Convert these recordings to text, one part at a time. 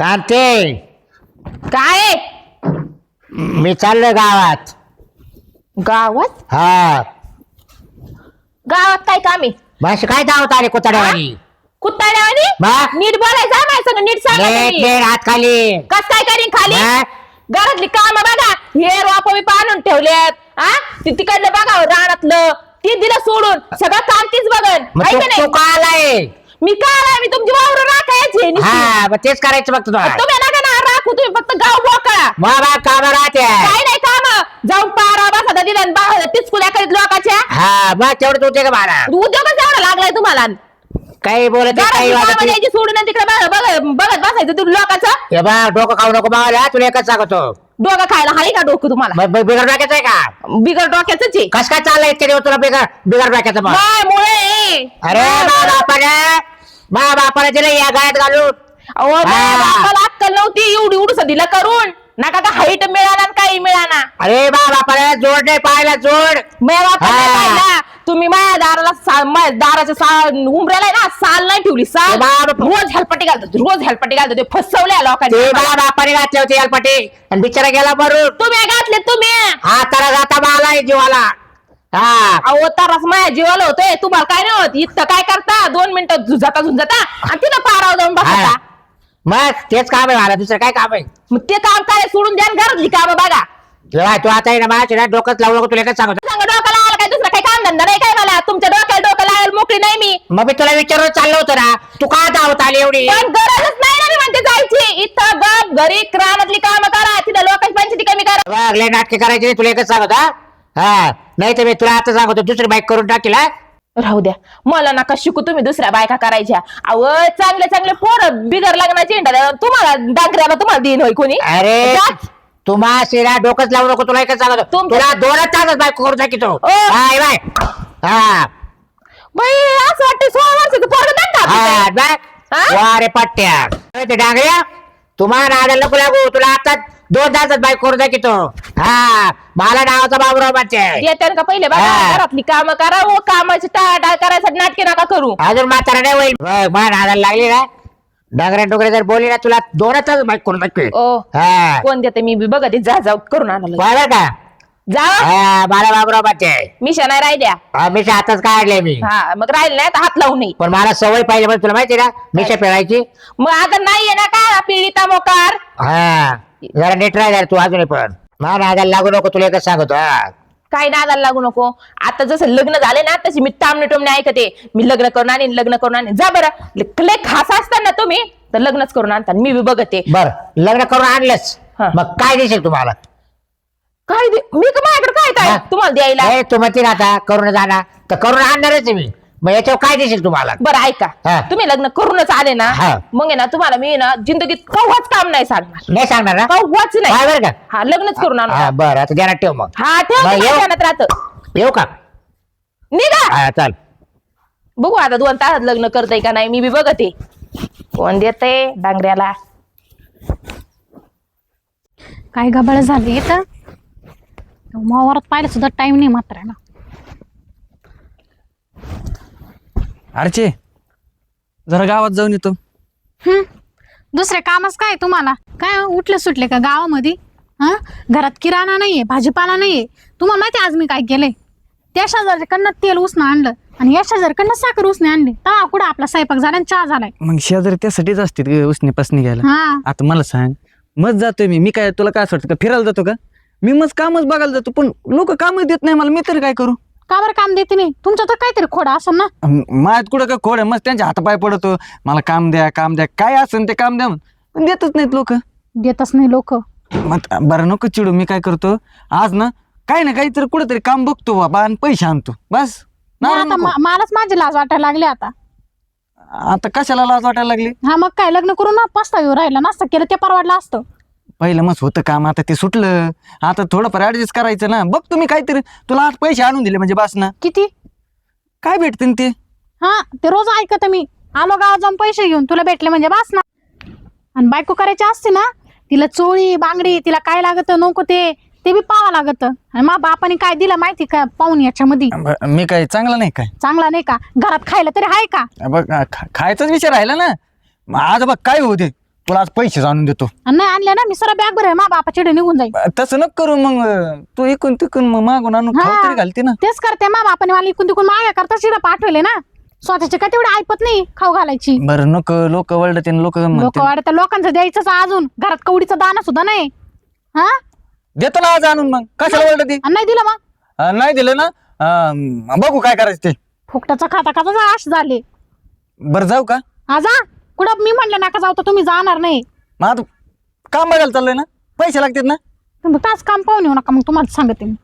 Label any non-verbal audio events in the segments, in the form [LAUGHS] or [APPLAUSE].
कांते काय? मी चाललोय गावात. गावात? हा. गावात काय काम? आहे बस काय धावत आले कोताड्यावानी कुत्ताड्यावानी बा? नीट बोलायचं हा माझ्या संग नीट सांगा नीट तुम्ही. हात खाली. कस काय करीन खाली? बा? घरातली काम बघा. हे रोप मी पाणून ठेवल्यात हा? ती तिकडलं बघा रानातलं. ती दिलं सोडून. सगळं काम तीच बघन. मग हाय तू का तू नाही का आलाय? मी काय आलाय? मी तुमची वावर राखायची नुसती. हा मग तेच करायचं बघ तुला तुम्ही नका ना राखू तुम्ही फक्त गाव बोकळा बाबा काम राहते. काय नाही काम. जाऊन पारा बसा दिला बाहेर टिचकुल्या करीत लोकांच्या. हा मग तेवढं होते का मला उद्योगच एवढा लागलाय तुम्हाला. काही बोलत नाही, काही घरातली वाटत कामं नाही. द्यायची सोडून आणि तिकडे बघ- बघ- बघत बसायचं तुम्ही लोकांचं. हे बा डोकं खाऊ नको मावाला तुला एकच सांगतो. डोकं खायला हाय का डोकं तुम्हाला? बिगर टाकायचं आहे का? बिगर डोक्याच आहे. कस काय चाललंय इतके दिवस तुला बिगर बिगर मग? माय मुळे. अरे बा बापाने बा बापाने या गायत घालून. अहो हा. बापाला अक्कल नव्हती एवढी उडूस दिलं करून. नका का हाईट मिळाला काही मिळाना अरे बा बापाने जोड नाही पाहायला जोड. बापाला हा. पाहिलं. तुम्ही माझ्या दाराला सा- माझ्या दाराच्या साल उमऱ्याला आहे ना साल नाही ठेवली साल. बाप. रोज हेलपट्टी घालतो रोज हेलपट्टी घालतो ते फसवल्या ते लोकांनी. बापाने घातले होते यालपाटी आणि बिचारा गेला मरून तुम्ही घातले तुम्ही. हा तर जाता मला जीवाला. हा. अहो तारास माझ्या जीवाला होतोय तुम्हाला काय नाही होत. इथं काय करता? दोन मिनिटं झुंजाता झुंजाता आणि तिथं पारावर जाऊन बसता. हा. मग तेच काम आहे मला दुसरं काय काम आहे? मग ते काम काय सोडून द्या आणि घरातली काम बघा. तू आता आहे ना माझ्या ना डोकंच लावू नको तुला एकच सांगतो सांगा डोकं लावायला काय दुसरं काही काम धंदा नाही काय मला तुमच्या डोक्याला मोकळी नाही मी. मग मी तुला विचारून चाललो होतो ना. तू का धावत आली एवढी? पण गरजच नाही ना मी म्हणते जायची. इथं गप घरी रानातली काम करा. तिथं लोकांची पंचायती कमी करा. नाटके करायचे नाही, तुला एकच सांगतो हा? हा. नाही तर मी तुला आता सांगतो दुसरी बाईक करून टाकील हा? राहू द्या. मला नका शिकू तुम्ही दुसऱ्या बायका करायच्या. अव चांगले चांगले पोरं बिगर लग्नाचे हिंडा तुम्हाला डांगऱ्याला तुम्हाला देईन होय कोणी? अरे जा. तू डोकंच लावू नको. तुला एकच सांगतो. तुमच्या- तुला दोनच तासच बाईक करून टाकीतो. ओ. Hi bye. हा. बाई असं वाटतं सोळा वर्षाचं पोरग हा बाय. हा? वारे पट्ट्या. अरे ते डांगऱ्या तुम्हाला नादाला नको लागू. तुला आता दोन तासात बाईक करून टाकीतो हा मला नावाचा बाबूराव बच्चे येत्यान का पहिले? बघा हा. घरातली कामं करा व कामाची टाळाटाळ करायसाठी नाटके नका करू. अजून म्हातारा नाही होईल. बघ, मला नादाला लागली ना. डांगऱ्या डोंगरे जर बोलली ना तुला दोनच तास बाईक टाकेल ओ हा. कोण देते? मी बी बघते. जा जाऊ करून आणलं बरं का? जा हा मला बाबूराव मिशा नाही राहिल्या. हा, मी हातच काढले मी. हा मग राहिले नाही तर हात लावू नये पण मला सवय पाहिजे म्हणजे तुला माहिती ना मिशा पेरायची. मग आता नाहीये ना का? पिढीता मोकार. हा जरा नीट राह जरा तू अजूनही पण. मला नादाला लागू नको तुला एकच सांगतो हा. काही नादाला लागू नको? आता जसं लग्न झाले ना तशी मी टामणे टोमणे ऐकते. मी लग्न करून आणीन लग्न करून आणीन. जा बरं. ल- लय खास असताना तुम्ही तर लग्नच करून आणता मी बी बघते. बर लग्न करून आणलंच. हा. मग काय देशील तुम्हाला? काय दे- मी का माझ्याकडे काय काय? हा. तुम्हाला द्यायला? ए, तू म्हणते ना आता करून जाणार तर करून आणणारच आहे मी. मग याच्यावर काय देशील तुम्हाला? बरं ऐका. तुम्ही लग्न करूनच आले ना हा. मग आहे ना तुम्हाला मी ना जिंदगीत कव्हाच काम नाही सांगणार. नाही सांगणार ना? कव्हाच काय नाही बरं का? हा लग्नच करून आणू. हा बरं आता ध्यानात ठेव मग. हा ठेव मग येऊ? ध्यानात राहत. येऊ का? निघा! हा चाल. बघू आता दोन तासात लग्न करतय का नाही मी बी बघते. कोण देते डांगऱ्याला काय गबाळ झाली इथं? वावरात पाहिलं सुद्धा टाइम नाही मात्र ना. अर्चे जरा गावात जाऊन येतो. हम्म. दुसरे कामच काय तुम्हाला? काय हो, उठले सुटले का गावामध्ये? हा? घरात किराणा नाहीये भाजीपाला नाहीये. तुम्हाला माहिती आज मी काय केलंय? त्या शेजारकडनं तेल उसणं आणलं आणि या शेजारकडनं साखर उसने आणली. तेव्हा कुठं आपला स्वयंपाक झाला आणि चहा झालाय. मग शेजारी त्यासाठीच असते ग उसने पसनी घ्यायला. हा. आता मला सांग मग जातोय मी. मी काय तुला काय असं वाटतं का? फिरायला जातो का? मी मग कामच बघायला जातो पण लोक कामच देत नाही मला मी तरी काय करू? का बरं काम देते नाही? तुमचं तर काहीतरी खोडा असं ना? माझ्यात कुठं काय खोड? आहे मग त्यांच्या हातापाय पडतो. मला काम द्या काम द्या. काय असेल ते काम द्या म्हण. पण देतच नाहीत लोक. देतच नाही लोक. मग बरं नको चिडू मी काय करतो? आज ना काही ना काहीतरी कुठेतरी काम बघतो बाबा आणि पैसे आणतो. बस. नाराज आता नको. मा- मलाच माझी लाज वाटायला लागली आता. आता कशाला लाज वाटायला लागली? हा मग काय लग्न करून ना पस्ताव येऊ राहिला. नसतं केलं ते परवडलं असतं. पहिलं मग होतं काम आता ते सुटलं. आता थोडंफार ऍडजस्ट करायचं ना. बघ तुम्ही काहीतरी. तुला आज पैसे आणून दिले म्हणजे बस ना. किती? काय भेटते ते? हा ते रोज ऐकत मी. आलो गावात जाऊन पैसे घेऊन. तुला भेटले म्हणजे बस ना. आणि बायको करायची असते ना तिला चोळी बांगडी तिला काय लागत नको ते. ते बी पाहावं लागत. आणि मा बापाने काय दिलं माहिती का पाहून याच्यामध्ये? ब- मी काय चांगलं नाही काय? चांगला नाही का? घरात खायला तरी आहे का? बघ खा- खायचाच विचार राहिला ना. मग आज बघ काय होऊ दे. तुला आज पैसे आणून देतो. आणि नाही आणले ना मी सर बॅग भरेल मा बापाच्या निघून जाईल. तसं नको करू मग तू इकून तिकून मग मागून आणून. खाऊ तरी घालते ना. तेच करते मा बापाने मला इकून तिकून माया करता शिरा पाठवले ना. स्वतःचे काय तेवढे ऐपत नाही खाऊ घालायची. बरं नको लोक वळते लोक लोक वाढत लोकांचं द्यायचंच अजून. घरात कवडीचा दाना सुद्धा नाही. हा? देतो ना आज आणून मग. कशाला वळते आणि नाही दिलं मग. नाही दिलं ना? अं, बघू काय करायचं ते. फुकटाचा खाता खाता आश झाले. बरं जाऊ का? हा जा. कुठं मी म्हणलं नका जाऊ तर तुम्ही जाणार नाही. मग आता काम बघायला चाललोय ना? पैसे लागतात ना? तुम्ही तास काम पाहून येऊ नका मग तुम्हाला सांगते मी.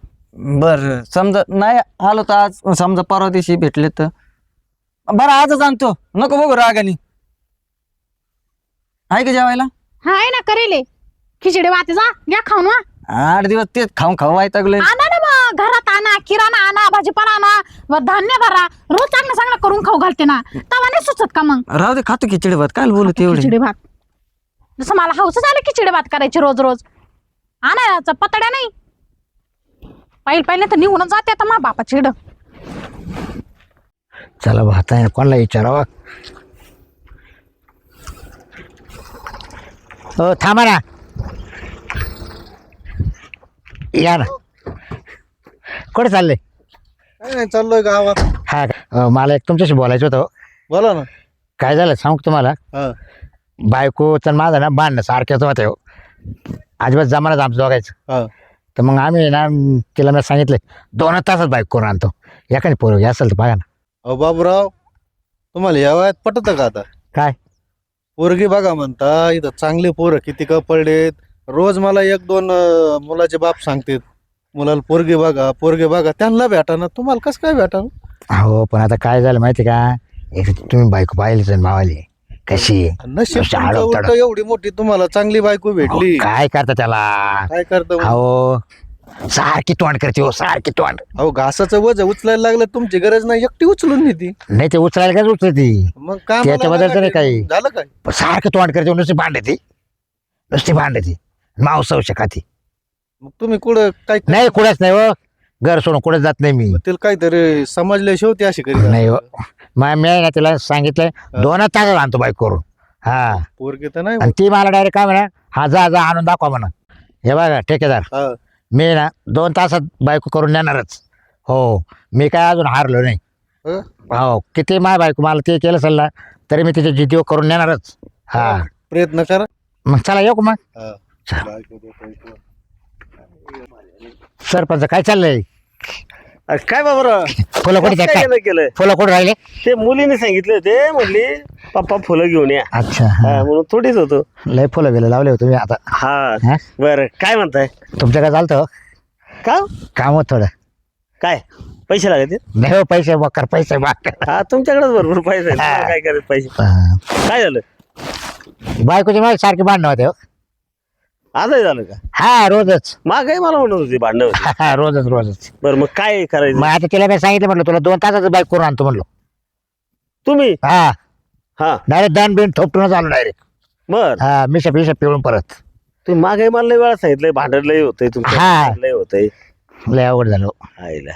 बर समजा नाही आलो तर आज समजा परवा दिवशी भेटले तर. बरं आजच आणतो. नको बघू रागानी. आहे का जेवायला? हा आहे ना करेले. खिचडी वाते जा घ्या खाऊन वा आठ दिवस तेच खाऊन खाऊ वायतागले ना आणा. किराणा आणा भाजीपाला आणा व धान्य भरा रोज चांगलं चांगलं करून खाऊ घालते ना. तवा नाही सुचत का मग? राहू दे खातो खिचडी भात काय बोलत एवढे खिचडी भात. जसं मला हौस झालं खिचडी भात करायची रोज रोज. आणायचा पतड्या नाही. पाहिलं पाहिलं तर निघून जाते आता मा बापा चिड चला भात आहे कोणाला विचारावा? हो थांबा ना. या ना. कुठे चालले? काय नाही चाललोय गावात. हा का? अं, मला एक तुमच्याशी बोलायचं होतं. हो. बोला ना. काय झालं सांगू का तुम्हाला? हा. बायको तर माझं ना बांधणं सारख्याच होते हो. अजिबात जमानाच आमचं दोघायचं हा. तर मग आम्ही ना तिला मी सांगितलं दोन तासात बाईक करून आणतो. एखादी पोरगी असेल तर बघा ना. अहो बाबूराव तुम्हाला या वयात पटत का आता? काय? पोरगी बघा म्हणता इथं चांगले पोरं किती का पडलेत रोज मला एक दोन अं, मुलाचे बाप सांगतात. मुलाला पोरगी बघा पोरगी बघा त्यांना भेटा ना तुम्हाला कसं काय भेटा हो पण आता काय झालं माहिती का? एक तुम्ही बायको पाहिलीच आहे मावाली कशी? आहे? नशीब नुसतं तुमचं आडवं उलटं एवढी मोठी तुम्हाला चांगली बायको भेटली. काय करता त्याला? काय करता? अहो सारखी तोंड करते हो सारखी तोंड. अहो घासाचं वज उचलायला लागलं तुमची गरज नाही एकटी उचलून नेती. नाही ते उचलायला काय उचलती? मग काय त्याच्याबद्दल तर नाही काही. झालं काय? पण सारखं तोंड करते नुसती भांडती. नुसती भांडती. मावस खाती मग तुम्ही कुठं काय नाही कुठेच नाही हो. घर सोडून कुठेच जात नाही मी. तिला काहीतरी समजल्या शेवटी अशी करी नाही हो. मी आहे ना तिला सांगितलंय दोन तासात आणतो बाईक करून. हा. पोरगी तर नाही आणि ती मला डायरेक्ट काय म्हणा हा जा जा आणून दाखवा म्हणा. हे बघा ठेकेदार. हा. मी ना दोन तासात बायको करून नेणारच. हो. मी काय अजून हारलो नाही. हं? हो. किती माय बायको मला ते केलं असेल ना तरी मी तिच्या जिद्दीवर करून नेणारच. हा. प्रयत्न करा. मग चला येऊ का मग? हा. चल. बायको देतो. सरपंच काय चाललंय? अरे काय बाबा फुलं कुठे काय केलं केलं? फुलं कुठे राहिले? ते मुलीने सांगितले होते म्हणली पप्पा फुलं घेऊन या. अच्छा हा, हा. म्हणून थोडीच होतो. लय फुलं गेले लावले होते तुम्ही आता. हा हा? बर काय म्हणताय? तुमच्या काय चालतं हो? का? काम होत थोडं. काय? पैसे लागते नाही हो पैसे बकर पैसे बाक हा तुमच्याकडेच भरपूर पैसे आहेत. तुम्हाला काय करायचं पैसे? काय झालं? बायकोची माझी सारखी भांडणं होते हो. आजही झालं का? हा रोजच. मागही मला म्हणत होती भांडणं हा, हा, रोजच रोजच. बरं मग काय करायचं? मग आता तिला मी सांगितलं म्हटलं तुला दोन तासाचं बाईक करून आणतो म्हणलो. तुम्ही? हा. हा. डायरेक्ट दन बिन ठोपटूनच आलो डायरेक्ट. बर. हा मिशा पिशा पिळून परत. तुम्ही मागे मला लय वेळा सांगितलंय भांडण लय होतंय हा. लय होतंय. लय अवघड झालो. आईला.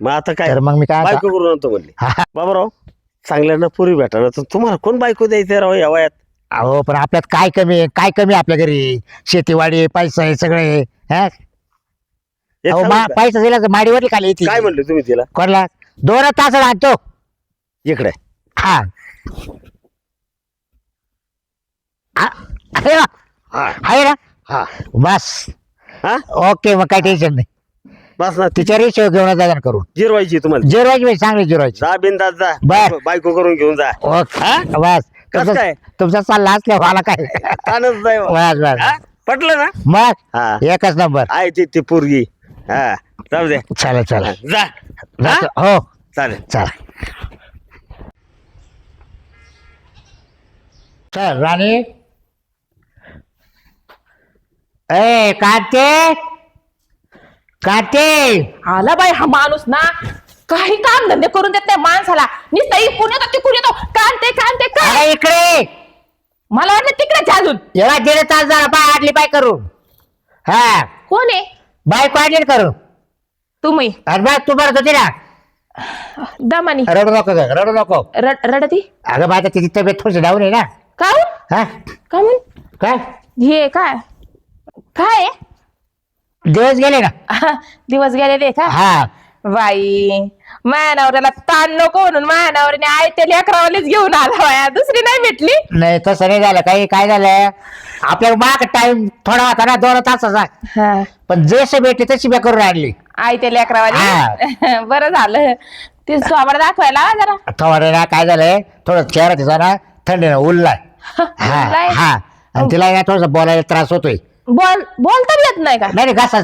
मग आता काय? तर मग मी काय बायको करून आणतो म्हणली. हा. बाबाराव चांगल्यानं पुरी भेटा तर तुम्हाला कोण बायको द्यायचं राव या वयात? अहो पण आपल्यात काय कमी आहे? काय कमी आहे आपल्या घरी? शेतीवाडी पैसा आहे सगळे हा? एक अहो सांगू मा- का? पैसा दिला तर माडीवरली खाली येते. काय म्हणले तुम्ही तिला? कोणला? दोन तास आणतो. इकडे. हा. आ- आहे ना? हा. आहे ना? हा. बस. हा? ओके मग काय टेन्शन नाही. बस ना. तिच्या रेशो घेऊन जा करून. जिरवायची तुम्हाला. जिरवायची बाई चांगली जिरवायची. जा बिंदात जा. बर. बायको करून घेऊन जा. ओके बस. कसं तुमचं- काय? तुमचा सल्ला असल्या मला काय? ताणच नाही बा. बस बस. हा? पटलं ना? मग? हा. एकच नंबर. आहे ती ती पोरगी. हा. जाऊ दे. चला चला. जा. हा? हो. चालेल. चला. चल राणी. ए काते काते आला बाई हा माणूस ना. काही काम धंदे करून देत नाही माणसाला. नुसतं इकून येतो तिकून येतो. कांते कांते काय अरे इकडे मला वाटलं तिकडेच आहे अजून एवढा दीड तास झाला पाय आडली पाय करून. हा. कोण आहे? बायको आडली करून. तुम्ही. अरे बा तू बरं होती ना? दमानी. रडू नको ग, रडू नको. रड रडती? अगं माझ्या तिची तब्येत थोडीशी डाऊन आहे ना. का हो? हा का म्हण काय? हे काय? काय दिवस गेले ना. [LAUGHS] दिवस गेलेले का? हा. बाई नवऱ्याला ताण नको म्हणून माया नवऱ्याने आय ते लेकरावालीच घेऊन आला बाया. दुसरी नाही भेटली. नाही तसं नाही झालं काही. काय झालं? आपल्याला माग टाइम थोडा होता ना दोन तासाचा. पण जसे भेटले तशी बी करून आणली आय ते लेकरावाली [LAUGHS] बरं झालं. ते स्वाबर दाखवायला जरा. थोडं ना काय झालंय थोडं चेहरा तिचा ना उरलाय हा [LAUGHS] उरलाय? हा. आणि तिला ना थोडस बोलायला त्रास होतोय. बोल बोलता बी येत नाही का? नाही घासा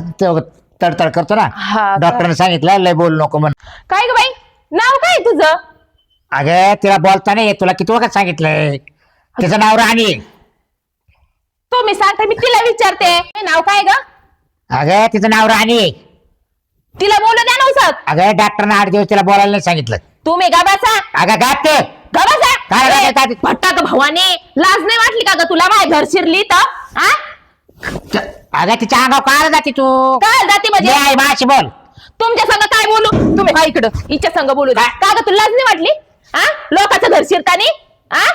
तडतड करतो ना. हा का? डॉक्टरने सांगितलं लय बोलू नको म्हण. काय ग बाई? नाव काय तुझं? अगं तिला बोलता नाही येत. तुला किती वखत सांगितलंय? तिचं नाव राणी. आहे. तुम्ही सांगता मी तिला विचारते. हे नाव काय ग? अगं तिचं नाव राणी. आहे. तिला बोलू द्या नवसात अगं डॉक्टरने आठ दिवस तिला बोलायला नाही सांगितलं. तुम्ही गाबाचा अगं गात ते. गाबाचा काय रे, काय- भट्टा तर भवानी. लाज नाही वाटली का ग तुला? माय घर शिरली तर हा च- अगं तिच्या अंगावर काय जाते तू. काय जाते म्हणजे? आहे माशी बोल. तुमच्या संग काय बोलू? तुम्ही हा इकडं हिच्या संग बोलू द्या. का ग तुला लाज नाही वाटली? हा लोकांचं घर शिरतानी? हा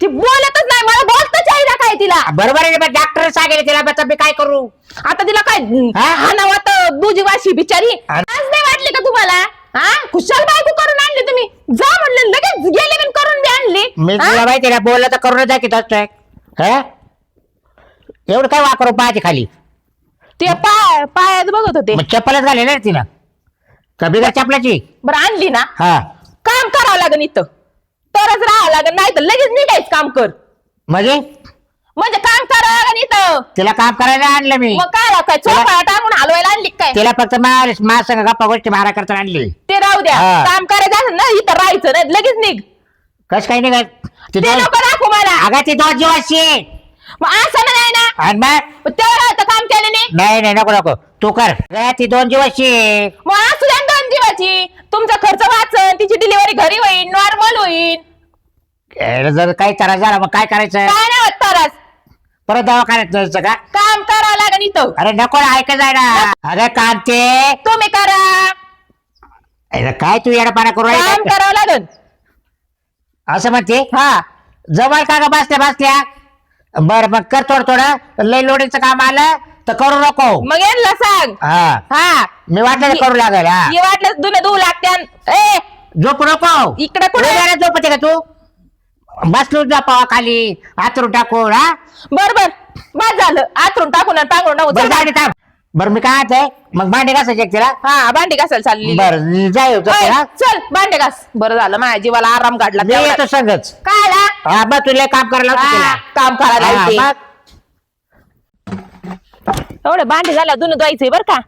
ती बोलतच नाही मला बोलता चाਹੀदा काय तिला? बरोबर आहे डॉक्टर सांगेल तिला आता मी काय करू? आता तिला काय हा? हा? नावात दुजी वाशी बिचारी? लाज नाही वाटली का तुम्हाला? हा खुशाल बायको करून आणली तुम्ही. जा म्हणले लगेच गेले पण करून बी आणली. मी? तुला माहिती ना बोललं तर करून असतोय हा? एवढं काय वाकरू पाहायचे खाली? ते पाय पायात बघत होते. मग चप्पलच ना तिनं. का बिगर चपलाची? बरं आणली ना. हा. काम करावं लागेल इथं. तरच राहावं लागेल नाही तर लगेच निघायचं काम कर. म्हणजे? म्हणजे काम करावं लागेल इथं. तिला काम करायला आणलं मी. मग काय राव, काय टाकून हलवायला आणली काय? तिला फक्त मा संग गप्पा गोष्टी मारा करता आणली. ते राहू द्या. हा. काम करायचं असेल ना इथं राहायचं नाही लगेच निघ. कस काही नाही का ती ते दोन लोक दाखवू मला. अगं ती दोन जीवाची आहे. मग असं नाही ना? आणि मग मग तेवढं आता काम केलं नाही? नाही नाही नको नको. तू कर. अगं, ती दोन आहे. मग असू द्या ना दोन जीवाची तुमचा खर्च वाचन तिची डिलिव्हरी घरी होईल नॉर्मल होईल जर काही त्रास झाला मग काय करायचं? काय नाही होत तरच परत दवाखान्यात जायचं का? काम करावं लागेल इथं. अरे नको ऐक जाय ना. अगं कांते. तुम्ही करा. अरे काय तू येडपाना करू काम? करावं लागेल. असं म्हणते? हा. जवळ का ग बसल्या बसल्या? बर मग कर थोडं थोडं. लय लोडीचं काम आलं तर करू नको. मग यांना सांग. हा. हा. मी वाटलं करू लागेल हा. वाटलं दुने धुवू लागत्या ए! झोप नको. इकडे कुठे? राहा, झोपते का तू? बसलो झोपावा खाली. हातरून टाकून हा. बर बर. बस झालं. आतरून टाकून आणि पांघरून टाकून बरं चल. थांब. बरं मी काय आहे मग भांडे घासायचे का तिला? हा भांडी घासायला चालली बरं जाय चल भांडे घास. बरं झालं माझ्या जीवाला आराम काढला मी येतो संगच काय आला? हा तुला काम करायला लावतो हा, तिला. काम करायला हा, लावते. एवढे भांडे झाल्या धुणं धुवायचंय बर का?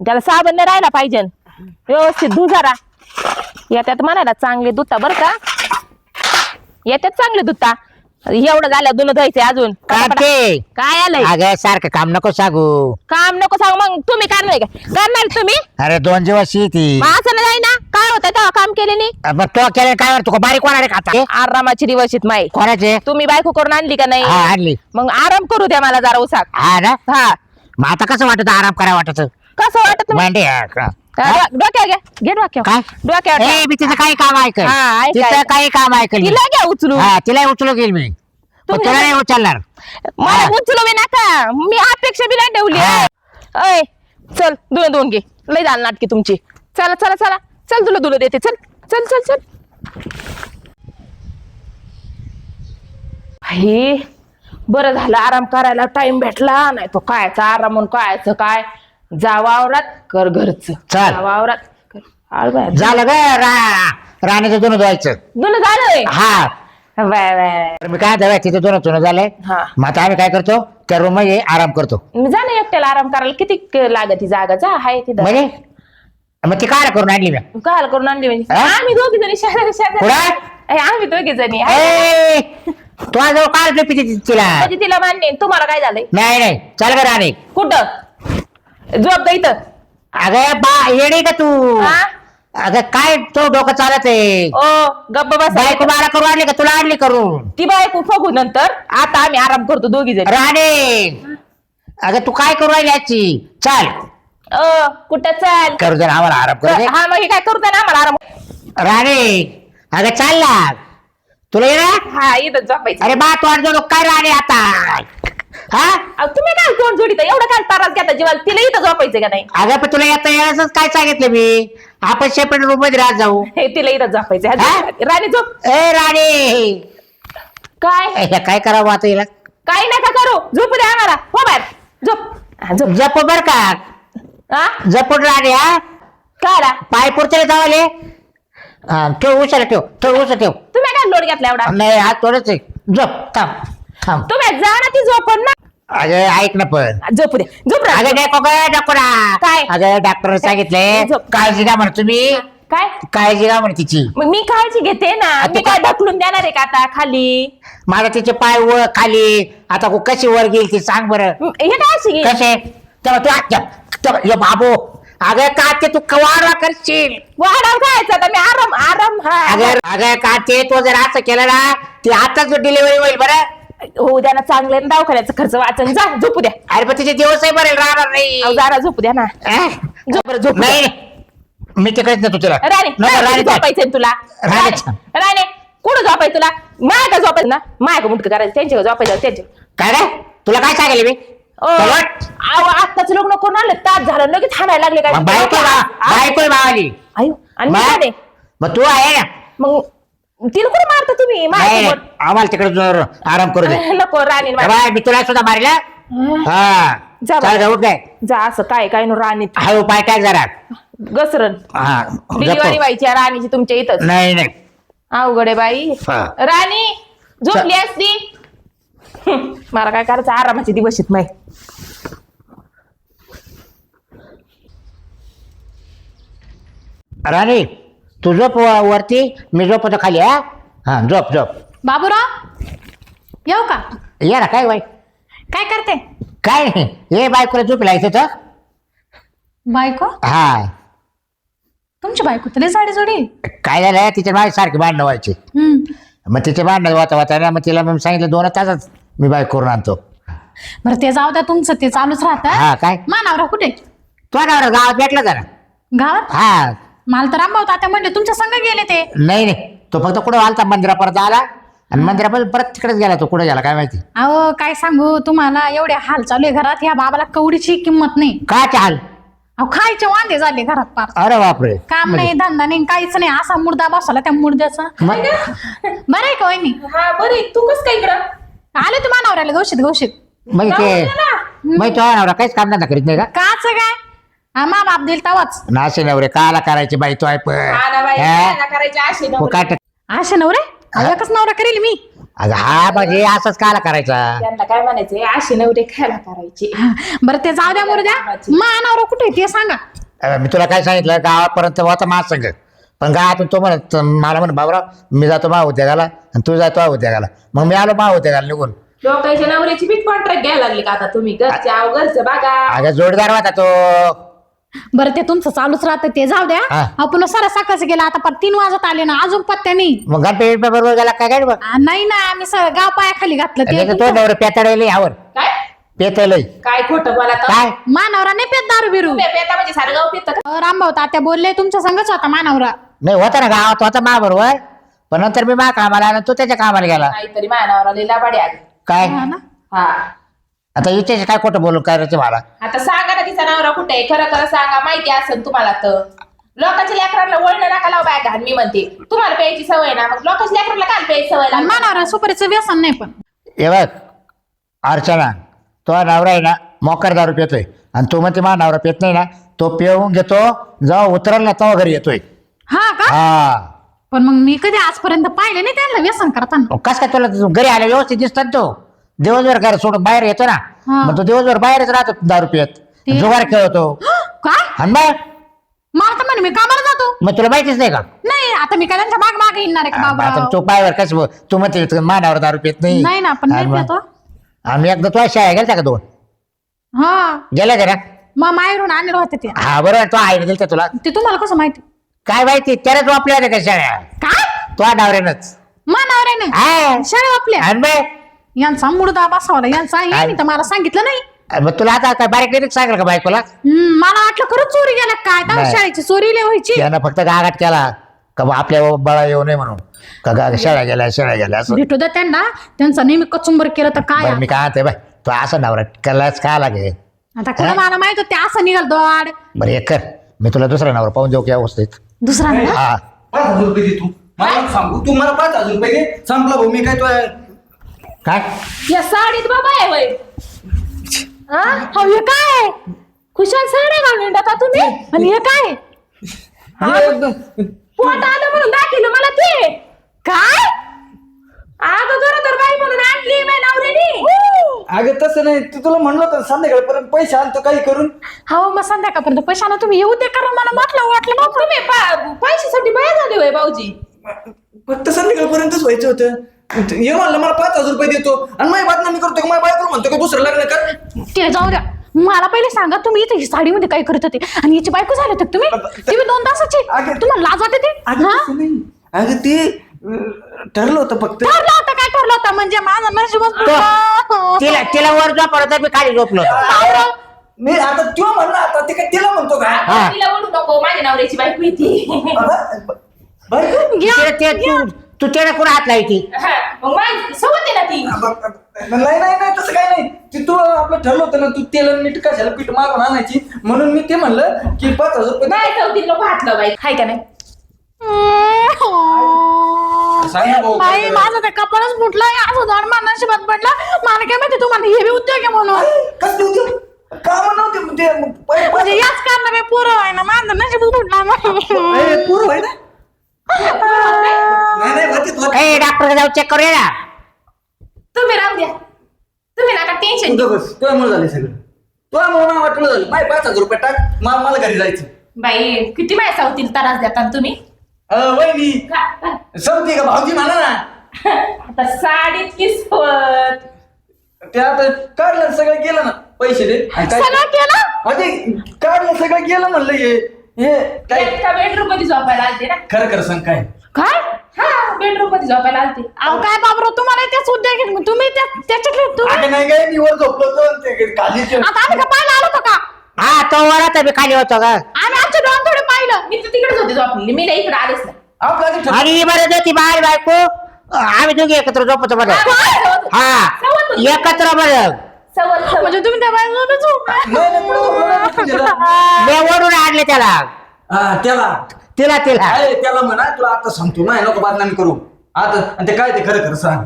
त्याला साबण नाही राहिला पाहिजे. व्यवस्थित धु जरा. येत्यात म्हणायला चांगले धुता बर का? येत्यात चांगले धुता. एवढं झालं धुणं धुवायचंय अजून. कांते काय आलंय? अगं सारखं काम नको सांगू. काम नको सांग मग तुम्ही करणार का? करणार तुम्ही? अरे दोन दिवस मग असं नाही ना काय होतं तेव्हा काम केले नाही? मग तो केलं काय तू बारीक कोणाला खाता आरामाची दिवशीत माई कोणाचे? तुम्ही बायको करून आणली का हा नाही आणली. मग आराम करू द्या मला जरा उसाक हा ना? हा. मग आता कसं वाटत? आराम करा वाटत? कसं वाटत मग? हा? हा, डोक्यावर घ्या. घे काय? डोक्यावर ए ठेव. मी तिचं काही काम ऐकल. हा, ऐक, तिचं ऐक. काही काम ऐकल तिला घ्या उचलू हा तिला उचलू घेईल मी. पण तुम्ही- तुला नाही उचलणार. मला हा. उचलू बी नका. मी अपेक्षा बी नाही ठेवली हा. अय चल दोन दोन घे. लय झालं नाटकी तुमची. चला चला चला. चल तुला तुला देते. चल चल चल चल. हे बरं झालं. आराम करायला टाइम भेटला. नाही तो कायचा आराम म्हणून कायचं काय? जा वावरात कर घरच. चल. वावरात कर. आळ बाय. झालं ग रा राणीचं दोन धुवायचं. दोन झालंय? हा. बाय बाय तर मी काय धुवाय तिचं दोन धुणं झालंय. हा. मग आता आम्ही काय करतो? त्या रूममध्ये आराम करतो. मी जा ना एकट्याला आराम करायला. किती क- लागत ही जागा? जा हाय तिथं. म्हणजे? मग ती काय करून आणली मी. काल करून आणली म्हणजे? हा? आम्ही दोघी जणी शेजारी शेजारी कुठं? ए, आम्ही दोघी जणी. ए, तू आज काय तिला. म्हणजे तिला मान्य आहे. तुम्हाला काय झालंय? नाही नाही. चल ग राणी. कुठं? झोप ग इथं. अगं बा येडी का तू? हा? अगं काय तो डोकं चालत आहे? ओ गप्प बस. बायको मला करून आणली का? तुला आणली करून? ती बायको फगू नंतर. आता आम्ही आराम करतो दोघी जणी. राणे! अगं तू काय करू राहिली आजची? चाल. अ कुठं चाल? करू दे ना, आम्हाला आराम करू दे. हा मग हे काय करतो ना आम्हाला आराम. राणे! अगं चाल ना. तुला ये ना? हा इथं झोपायचं. अरे बा तोंड जोड काय राणे आता? हा? अहो, तुम्ही काय तोंड जोडीत एवढं काय त्रास घेता जीवाला? तिला इथं झोपायचं का नाही? अगं पण तुला येता यायचं काय सांगितलं मी? आपण सेपरेट रूममध्ये राहत जाऊ. [LAUGHS] हे तिला इथं झोपायचं हा, हा? झोप. राणी झोप. ए राणे! काय? काय करावं आता हिला? काही नका करू. झोपू द्या आम्हाला. हो बाहेर. झोप. हा, झोप. जप बर का? हा जपून राणे हा? काय आला? पाय पुरते जावाले हा, ठेव उशाला ठेव. ठेव उशा ठेव. तुम्ही काय लोड घेतला एवढा? नाही हात थोडंच आहे. जप थांब. थांब. तुम्ही जा ना ती झोपण ना. अगं ऐक ना पण. झोपू दे. झोप रा. अगं नको ग नको ना. काय? अगं डॉक्टर सांगितले. झोप. काळजी घ्या म्हण तुम्ही. काय? काळजी घ्या म्हण तिची. मग मी काळजी घेते ना. मी काय काय? ढकलून देणार आहे का आता खाली? माझा तिचे पाय वर खाली. आता कु- कशी वर गेली ती सांग बरं. म, हे काय अशी कसे? तेव्हा तू आत्या तेव्हा यो बाबू. अगं काते तू कवाडा करशील? वाढाव खायचं आता मी आराम आराम हा. अगं अगं काते तो? जर असं केलं ना ती आताच डिलिव्हरी होईल बरं. होऊ द्या ना चांगले दवाखान्याचा खर्च वाचन. जा झोपू द्या. अरे पण तिचे दिवसही बरे राहणार नाही. अहो, जरा झोपू द्या ना. अं? झोप बरं, झोपू नाही मी तिकडेच नेतो तुला. राणे नको राणे, राणी झोपायचंय ना तुला? राणे राणे छान. राणे कुठं झोपायचं तुला? माय का झोपायचं ना? माय का मुटकं करायचं? त्यांच्या झोपायचं? त्यांच्या काय रे? तुला काय सांगितलं मी? चलवट. अहो आत्ताच लग्न करून आलं. तास झालं. लगेच हाणायला लागले काय? बायको बा- बायको आयो, आणि मी. मग तू आहे ना. मग तिला कुठे मारता तुम्ही? नाही. आम्हाला तिकडे जोर आराम करू दे. [LAUGHS] नको राणी ए बाय, मी तुला सुद्धा मारला? हा? जा चल बाय. जाऊ काय जा असं काय काय नो राणी. हा उपाय काय जरा. घसरण. हा डिलिव्हरी जपो. व्हायची आहे राणीची तुमच्या इथंच. नाही नाही. अवघड आहे बाई. हा. राणी झोपली असती? हं, मला काय करायचं? आरामाचे दिवस आहेत माय राणी तू झोप व- वरती मी झोपतो खाली हा? हा झोप झोप. बाबूराव येऊ का? ये ना काय बाई? काय करते? काय नाही ये बायकोला झोप लायचं तर बायको? हा. तुमची बायको तरी साडी जोडी काय झालं तिच्या माझ्या सारखी भांडणं व्हायची. मग तिचे भांडणं वाता वाता ना मग तिला मग सांगितलं दोन तासच मी बाईक करून आणतो. बरं ते जाऊ द्या तुमचं ते चालूच राहतं. हा काय? मानावरा कुठे? तो गावात भेटला जरा गावात? हा. मला तर रामभाऊ तात्या म्हणले तुमच्या संग गेले ते. नाही नाही. तो फक्त कुठं आलता? मंदिरापर्यंत आला. आणि मंदिरापर्यंत परत तिकडेच गेला. तो कुठे गेला? काय माहिती? अहो काय सांगू? तुम्हाला एवढे हाल चालू आहे घरात. ह्या बाबाला कवडीची किंमत नाही. काय चाल अहो खायचे वांदे झाले घरात पार अरे बापरे. काम नाही धंदा नाही काहीच नाही. असा मुर्दा बसला त्या मुर्द्याचा. मग बरं आहे का वहिनी? हा बरे तू कस काय इकडं? आले तू मानावऱ्याला गौशीत गौशीत मग ते मग तो नवरा काहीच काम धंदा करीत नाही का? काच काय? हा मा बाप दिल तवाच. नाशे नवरे काला करायचे बाई तो आहे पण. हा? नवरे. एकच नवरा करेल मी. अगं हा म्हणजे असंच काला करायचा. त्यांना काय म्हणायचे? अशी नवरे खायला करायचे. बरं ते जाऊ द्या मुर्द्या मा नवरा कुठे आहे? ते सांगा. मी तुला काय सांगितलं? गावापर्यंत होता माझ संघ. पण गावातून तो म्हणत मला म्हण बाबराव मी जातो मा उद्योगाला आणि तू जातो मा उद्योगाला. मग मी आलो मा उद्योगाला निघून. लोकांच्या नवऱ्याची बी कॉन्ट्रॅक्ट घ्यायला लागली का आता तुम्ही? घरचे आव घरचं बघा. अगं जोडदार होता तो. बरं ते तुमचं चालूच राहतं ते जाऊ द्या. हा. आपण सारा सकाळचं गेला आता पर तीन वाजत आले ना अजून पत्त्या नाही. मग घंटे बरोबर गेला काय काय बघ आ, नाही ना आम्ही स- गाव पायाखाली घातलं ते तो तुमचं- नवरं यावर काय? पेतलय. काय खोटं बोला काय? मानवरा नाही पेत दारू बिरू. पेता म्हणजे सारं गाव पेत अहो, रामभाऊ तात्या बोलले तुमच्या संगच होता मानवरा. नाही होता ना गावात होता मा बरोबर पण नंतर मी मा कामाला आला आणि तो त्याच्या कामाला गेला. काहीतरी मानावर लिला बाडी आली काय? हा ना. हा. आता इथे काय खोटं बोलून करायचं मला? आता सांगा ना तिचा नवरा कुठे आहे? खरं खरं सांगा माहिती असेल तुम्हाला तर. लोकांच्या लेकरांना वळण नका लाव बाय घाण मी म्हणते. तुम्हाला प्यायची सवय ना मग लोकांच्या लेकरांना काल प्यायची सवय आणि लागली? मानवरा सुपारीचं व्यसन नाही पण. हे बघ अर्चना तो नवरा आहे ना मोकर दारू पितोय. आणि तो म्हणते मा नवरा पित नाही ना तो पिऊन घेतो जेव्हा उतरल ना तेव्हा घरी येतोय. हा का? हा. पण मग मी कधी आजपर्यंत पाहिले नाही त्यांना व्यसन करताना. कस काय तुला घरी आला व्यवस्थित दिसतात तो? दिवसभर घर सोडून बाहेर येतो ना हा. मग तो दिवसभर बाहेरच राहतो दारू पित ते- जुगार खेळतो. [GASPS] काय? आणि मग मला तर म्हणे मी कामाला जातो. मग तुला माहितीच नाही का? नाही आता मी काय त्यांच्या माग मागे येणार आहे का आता बाबा? तू पायवर कसं तू म्हणते मानावर दारू पित नाही. नाही ना पण नाही आणि मग- पितो आम्ही एकदा तुला शाळा गेलता का दोन? हा. गेल्या का ना मग माहेरून आणले होते ते. हा बरोबर तो आईने दिलता तुला? ते तुम्हाला कसं माहिती? काय माहिती? त्यालाच वापल्या का शाळा काय? तो डावऱ्यानंच मानावर आहे ना हा. शाळा आपल्या आणि मग यांचा मुडदा बसवला यांचा यांनी तर मला सांगितलं नाही. मग तुला आता काय बारीक निरीक सांगेल का बायकोला? हम्म, मला वाटलं खरंच चोरी गेल्या काय तर नाही. शाळेची चोरी लय व्हायची. त्यानं फक्त गागाट केला. का बा आपल्या बाळा येऊ नये म्हणून. का गा शेळ्या गेल्या शेळ्या गेल्या असं. भेटू द्या त्यांना. त्यांचा नेहमी कचुंबर केलं तर काय? बरं मी काय म्हणते बाय तो असा नवरा कलाच का लागेल आता खरं मला माहीत होतं ते असं निघाल दोड बरं एक कर. मी तुला दुसरा नवरा पाहून देऊ की अवस्थेत. दुसरा ना हा. पाच हजार रुपये दे तू. मला सांगू? तू मला पाच हजार रुपये दे. संपला भाऊ मी काय तो काय? या साडीत बाबा आहे वय. हा? अहो, हे काय खुशाल साड्या घालून टाका तुम्ही? आणि हे काय? पोट आलं म्हणून दाखिलं मला ते. काय? अगं गरोदर बाई म्हणून आणली माझ्या नवऱ्यानी. अगं तसं नाही. तू तुला म्हणलं होतं संध्याकाळपर्यंत पैसे आणतो काही करून. हो मग संध्याकाळपर्यंत पैशानं तुम्ही येऊ दे करा मला म्हटलं वाटलं मग. तुम्ही पा- पैशासाठी बाया झाले होय भाऊजी. फक्त संध्याकाळपर्यंतच व्हायचं होतं. ये म्हणलं मला पाच हजार रुपये देतो आणि माझी बातमी करतो का? माझ्या बायको म्हणतो का दुसरं लग्न कर. ते जाऊ द्या. मला पहिले सांगा तुम्ही इथे साडीमध्ये काय करत होते? आणि याची बायको झाले होते तुम्ही? तुम्ही दोन तासाची. अगं- तुम्हाला लाज वाटते ते? अगं हा? तसं नाही. अगं ते अं, ठरलं होतं फक्त. ठरलं होतं काय ठरलं होतं? म्हणजे माझं नशीबच तिला तिला वर झोपलं तर मी खाली झोपलो. मी आता तो म्हणला आता ते काय तिला म्हणतो का? हा. तिला ओढू नको माझ्या नवऱ्याची बायको येते आता, बायको? घ्या, तिला ते तू तू त्याला कुठं हात लावायची हा, मग माझी सोबत आहे ना ती. नाही नाही नाही तसं काय नाही. ते तू आपलं ठरलं होतं ना तू तेल आणि मीठ कशाला पीठ मागून आणायची? म्हणून मी ते म्हणलं की पाच हजार रुपये नाही चौथीत लोक हातलं बाई हाय का नाही? सांग ना भाऊ, काय बाई करायचं? माझं कपाळच फुटलं. असं झाड मला नशिबात पडलं. मला काय माहिती तुम्हाला हे बी उद्योग आहे म्हणून. कसं देऊ ते? का नव्हते म्हणजे याच कारण पोरं आहे ना माझं नशीब फुटलं आहे ना नाही नाही होते, होते. ए डॉक्टर जाऊ चेक करूया ना. तुम्ही राहू द्या. तुम्ही नका टेन्शन तुझं बस तुझ्यामुळे झाले सगळं. तुझ्यामुळे मला वाटलं झालं. माझे पाच हजार रुपये टाक. मा- मला घरी जायचं. बाई किती माझ्या सावतील त्रास देतात तुम्ही? अ, वहिनी का- का? समती का भाऊजी म्हणा ना? आता साडीत किसवत. ते आता काढलं सगळं गेलं ना. पैसे दे. आणि काय- सगळं केलं? अरे काढलं सगळं गेलं म्हणलं हे. हे काय? बेडरूममध्ये झोपायला आलते ना. खरं खरं सांग काय? काय? हा बेडरूममध्ये झोपायला आलते. अहो काय बाबरो तुम्हाला तुम्ही त्या- त्याच्यातले तुम्ही अगं नाही काय मी वर झोपलो होतो आणि ते खाली आता आम्ही का पाहायला आलो होतो का? हा तो वर मी खाली होतो का आम्ही आमच्या डोळ्यात थोडे पाहिलं. मी तर तिकडेच होते झोपलेली. मी नाही इकडे आलेच नाही. आपला आधी ठरलं. आणि बरं बाय बायको. आम्ही दोघे एकत्र झोपतो बरं. हा एकत्र बरं. सवर म्हणजे तुम्ही त्या बाजूला झोपला नाही, नाही, पुढं पुढं गेलं. मी ओढून आणले त्याला हा, त्याला तिला तिला अरे त्याला म्हणा तुला आता सांगतो नाही नको बदनामी करू आता आणि ते काय ते खरं खरं सांग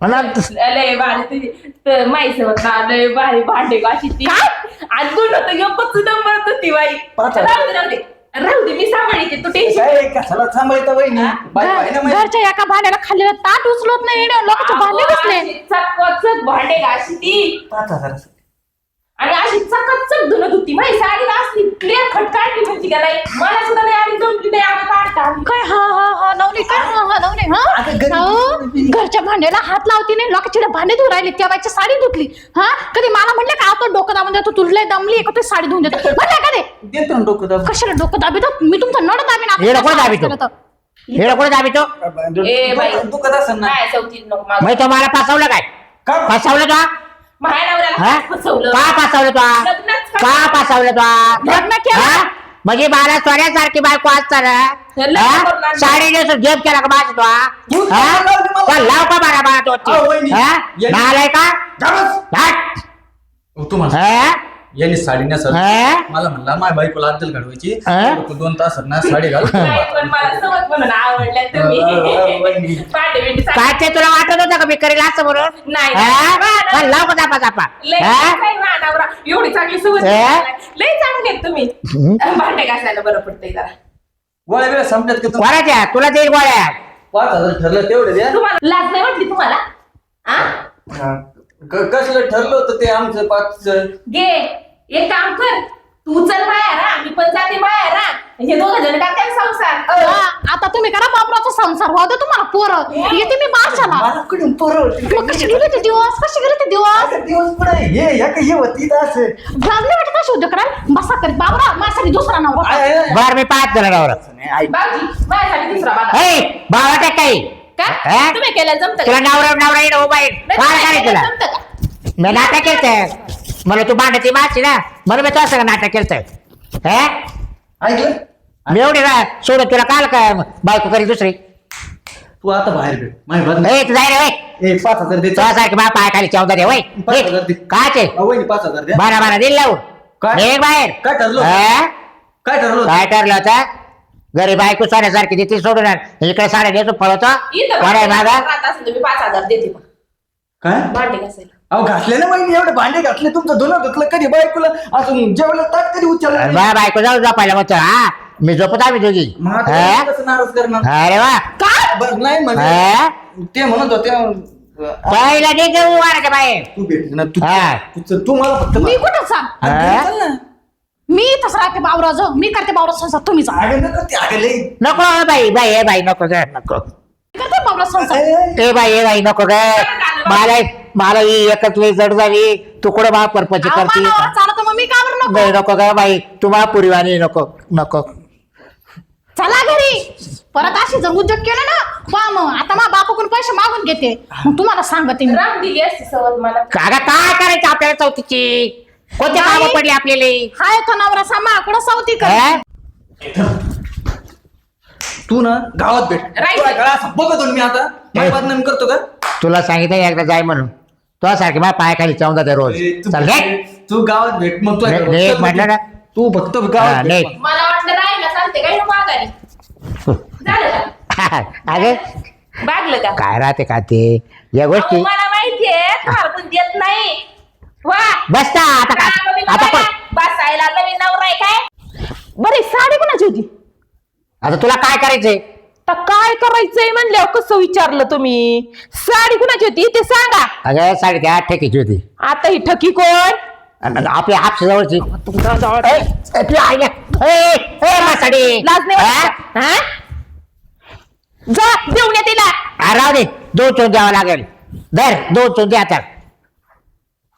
म्हणा लय भारी तुझी तर माई सोबत ना लय भारी भांडे अशी ती आणि तू नव्हतं एकच नंबर होती बाई पाच. राहू दे राहू दे राहू दे मी सांभाळते तू टेन्शन काय कशाला सांभाळता वहिनी? ना माझी. घरच्या एका भांड्याला खाल्ले ताट उचलत नाही भांडे बसले. भांडे घाशी ती पाच हजार आणि अशी चकचक धुणत होती माझी साडी असली क्लिअर खट काढली म्हणजे का नाही मला सुद्धा नाही आली जमली नाही आता काढता. काय हा हा हा नवरी काय हा हा नवरी हा? अहो, घरच्या भांड्याला हात लावती नाही लोकांची भांडे धुवून राहिले त्या बाईची साडी धुतली. हा? कधी मला म्हणलं का आता डोकं दाबून देतो तुला दमली का तू साडी धुवून देतो. [LAUGHS] म्हणलं का ते देतो ना डोकं दाबून. कशाला डोकं दाबितो? मी तुमचं नड दाबीन दाबितो? कुठे दाबी तो ए बाई. डोकं- दुखत असेल ना. काय चौथी नको मागं. मग तो मला फसवलं काय? का? फसवलं तो माझ्या नवऱ्याला हा? काय फसवलं का फसवलं तो लग्नच का फसवलं तो लग्न केलं? हा? म्हणजे मला सोन्यासारखी बायको असताना लग्न हा? करून आणलं. साडी नेसून जेब केला का माझा तो हा? तू हा? लाव मला. का बारा बारा तो अहो, वहिनी. यांनी- नालाय का. हट. तुम्हाला हा? यांनी साडी नेसत हा? मला म्हणला माझ्या बायकोला अद्दल घडवायची हा? तू दोन तास ना साडी घाल नाही, पण मला सोबत म्हणून आवडल्या तुम्ही अ, अ, अ, वहिनी. पाटे बिटे सांग. काय ते तुला वाटत होतं का मी करेल असं म्हणून नाही, हा? चल, लाव का जापा जापा लय हा? एवढी चांगली सोबत हा? लय चांगले आहेत तुम्ही भांडे घासायला बरं पडतंय जरा गोळ्या संपल्यात की तुम्ही तुला देईल गोळ्या पाच हजार ठरलं तेवढे द्या तुम्हाला लाज नाही वाटली तुम्हाला आ? हा. क- कसलं ठरलं होतं ते आमचं पाच घे एक काम कर तू चल बाहेर हा. मी पण जाते बाहेर हा. हे दोघं जण टाकतात संसार. हा, आता तुम्ही करा बाबराचा संसार व्हाव दे तुम्हाला पोरं. येते मी बारशाला. मला मग कशी गेले ते दिवस? कशी गेले ते दिवस? दिवस पण आहे. हे या काही होती तर असं लागले वाटत कशी उद्योग कराल बसा करीत बाबरा माझ्यासाठी दुसरा नवरा. आहे, आहे. बर मी पाच नाही, ऐक. बाजी माझ्यासाठी दुसरा बाबा. हे भावाच्या काही का? हा? तुम्ही केलं जमत तुला नवरा नवरा येणं उभा आहे. काय करायचं तुला? जमत का? मी नाटक केलं मला तू भांडती माशी ना? म्हणून मी तुला सगळं नाटक केलं हा? ऐकलं? मी एवढी ना सोडून तुला काल काय बायको करी दुसरी? तू आता बाहेर भेट. ए तू जाय रे वय. ए पाच हजार दे. पाय खाली चौदा दे वय. पाच हजार दे. काय ते? वहिनी पाच हजार द्या. बारा बारा दिल लावून. काय? निघ बाहेर. काय ठरलं? हा? काय ठरलं होतं? काय ठरलं होतं? घरी बायको सोन्यासारखी देते सोडून आण. इकडे साड्या देतो पळतो. इथं राहत असेल तुम्ही पाच हजार देते. मग. काय? भांडे घासायला. अहो घातले ना वहिनी एवढे भांडे घातले तुमचं धुणं धुतलं कधी बायकोला अजून जेवलं ताट कधी उचललं नाही. बा बायको जाऊ झोपायला मग हा? मी झोपत आम्ही दोघी. मग आता हा? वहिनी कसं नाराज करणार? अरे वा. बरं, नाही म्हणजे हा? ते म्हणत होते अं, पहिला दे घेऊ वाराच्या बाहेर तू भेट ना तू हा. तू चल, तू मला फक्त मी कुठं सांग हा? चल ना. मी इथंच राहते बावराज मी करते बावराज संसार. तुम्ही जा. अगं नको ते अगं लई. नको हो बाई बाई हे बाई नको ग नको. मी करते बावराज संसार. ए बाई ए बाई नको ग मला मला ही एकच लई जड झाली तू कुठं बा परपची अहो, करती? मानावर चालत मग मी का बरं नको? नाही नको ग बाई? तू मा पुरीवाणी नको नको. चला घरी. परत अशी जर उद्योग केला ना पहा मग. आता मा बापाकडून पैसे मागून घेते. मग तुम्हाला सांगते मी. राम दिली असती सवत मला. कागा काय करायचं आपल्याला चौथीची? कोणते. कामं पडली आपल्याला? हाय तो नवरा सामा कुठं सावती कर? हा? तू ना गावात भेट. Right. तू काय करा, असं बघतो ना मी आता. बदनामी करतो का? तुला सांगितलं एकदा जाय म्हणून. तो सारखी मा पाय खाली चावून जाते रोज. ए, तू चल तू गावात भेट मग तू म्हटलं ना. तू फक्त हा, गावात ने. भेट. मला वाटलं राहिला चालते काय नको माघारी. झालं का [LAUGHS] अगे बागलं का? काय राहते का ते? या गोष्टी मला माहितीये तुम्हाला देत नाही. वा. बसता आता का आता बघायला, पण बसायला नवीन नवरा आहे काय? बरे साडी कोणाची होती? आता तुला काय करायचंय? तर काय करायचंय म्हणल्यावर कसं विचारलं तुम्ही? साडी कुणाची होती? ते सांगा. अगं साडे त्या आठ ठेकीची होती. आता ही ठकी कोण? आणि आपल्या हापशा जवळची ए, ए, तू आईला ए, ए, मा साडी. लाज नाही हा? का? हा? जा देऊन या तिला. राहू दे. दोन चोन द्यावा लागेल. धर दोन चोन द्या आता.